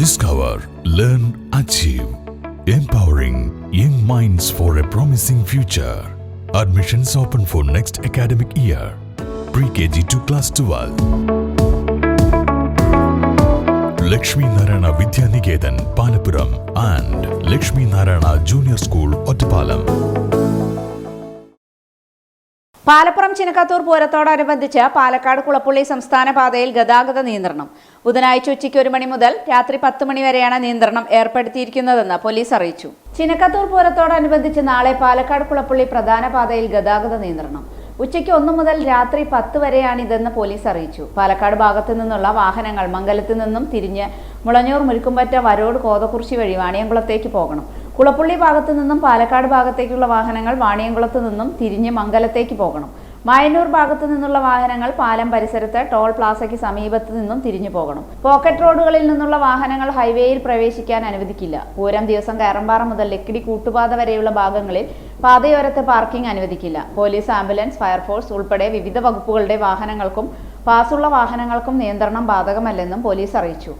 Discover, learn, achieve. Empowering young minds for a promising future. Admissions open for next academic year. Pre-KG to class 12. Lakshmi Narana Vidya Niketan, Palapuram and Lakshmi Narana Junior School, Ottapalam. Palappuram Chinakkathoor പൂരത്തോടനുബന്ധിച്ച് Palakkad Kulappully സംസ്ഥാന പാതയിൽ ഗതാഗത നിയന്ത്രണം. ബുധനാഴ്ച ഉച്ചയ്ക്ക് ഒരു മണി മുതൽ രാത്രി പത്ത് മണി വരെയാണ് നിയന്ത്രണം ഏർപ്പെടുത്തിയിരിക്കുന്നതെന്ന് പോലീസ് അറിയിച്ചു. ചിനക്കത്തൂർ പൂരത്തോടനുബന്ധിച്ച് നാളെ പാലക്കാട് കുളപ്പുള്ളി പ്രധാന പാതയിൽ ഗതാഗത നിയന്ത്രണം. ഉച്ചയ്ക്ക് ഒന്നു മുതൽ രാത്രി പത്ത് വരെയാണിതെന്ന് പോലീസ് അറിയിച്ചു. പാലക്കാട് ഭാഗത്തു നിന്നുള്ള വാഹനങ്ങൾ മംഗലത്തു നിന്നും തിരിഞ്ഞ് മുളഞ്ഞൂർ മുരുക്കുംപറ്റ വരോട് കോതക്കുറിശി വഴി വാണിയംകുളത്തേക്ക് പോകണം. കുളപ്പുള്ളി ഭാഗത്തു നിന്നും പാലക്കാട് ഭാഗത്തേക്കുള്ള വാഹനങ്ങൾ വാണിയംകുളത്ത് നിന്നും തിരിഞ്ഞ് മംഗലത്തേക്ക് പോകണം. മായന്നൂർ ഭാഗത്തു നിന്നുള്ള വാഹനങ്ങൾ പാലം പരിസരത്ത് ടോൾ പ്ലാസയ്ക്ക് സമീപത്ത് നിന്നും തിരിഞ്ഞു പോകണം. പോക്കറ്റ് റോഡുകളിൽ നിന്നുള്ള വാഹനങ്ങൾ ഹൈവേയിൽ പ്രവേശിക്കാൻ അനുവദിക്കില്ല. പൂരം ദിവസം കയറമ്പാറ മുതൽ ലക്കിടി കൂട്ടുപാത വരെയുള്ള ഭാഗങ്ങളിൽ പാതയോരത്ത് പാർക്കിംഗ് അനുവദിക്കില്ല. പോലീസ് ആംബുലൻസ് ഫയർഫോഴ്സ് ഉൾപ്പെടെ വിവിധ വകുപ്പുകളുടെ വാഹനങ്ങൾക്കും പാസുള്ള വാഹനങ്ങൾക്കും നിയന്ത്രണം ബാധകമല്ലെന്നും പോലീസ് അറിയിച്ചു.